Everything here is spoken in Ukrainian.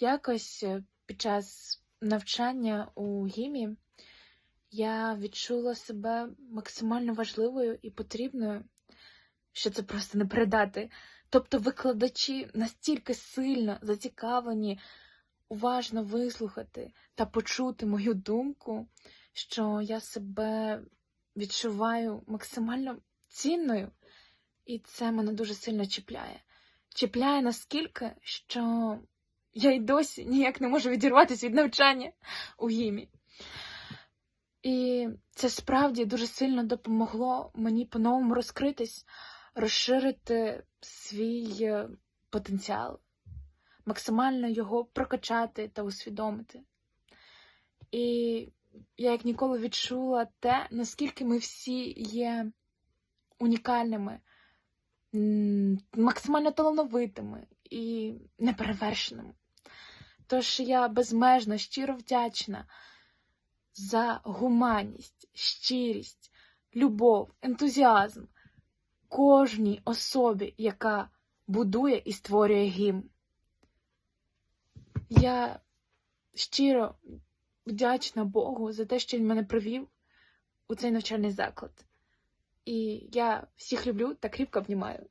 Якось е, під час навчання у гімі я відчула себе максимально важливою і потрібною, що це просто не передати. Тобто викладачі настільки сильно зацікавлені уважно вислухати та почути мою думку, що я себе відчуваю максимально цінною, і це мене дуже сильно чіпляє. Чіпляє наскільки, що я й досі ніяк не можу відірватися від навчання у гімі. І це справді дуже сильно допомогло мені по-новому розкритись, розширити свій е, потенціал, максимально його прокачати та усвідомити. І я як ніколи відчула те, наскільки ми всі є унікальними, максимально талановитими і неперевершеними. Тож я безмежно щиро вдячна за гуманність, щирість, любов, ентузіазм кожній особі, яка будує і створює гімн. Я щиро вдячна Богу за те, що він мене привів у цей навчальний заклад. І я всіх люблю та кріпко обнімаю.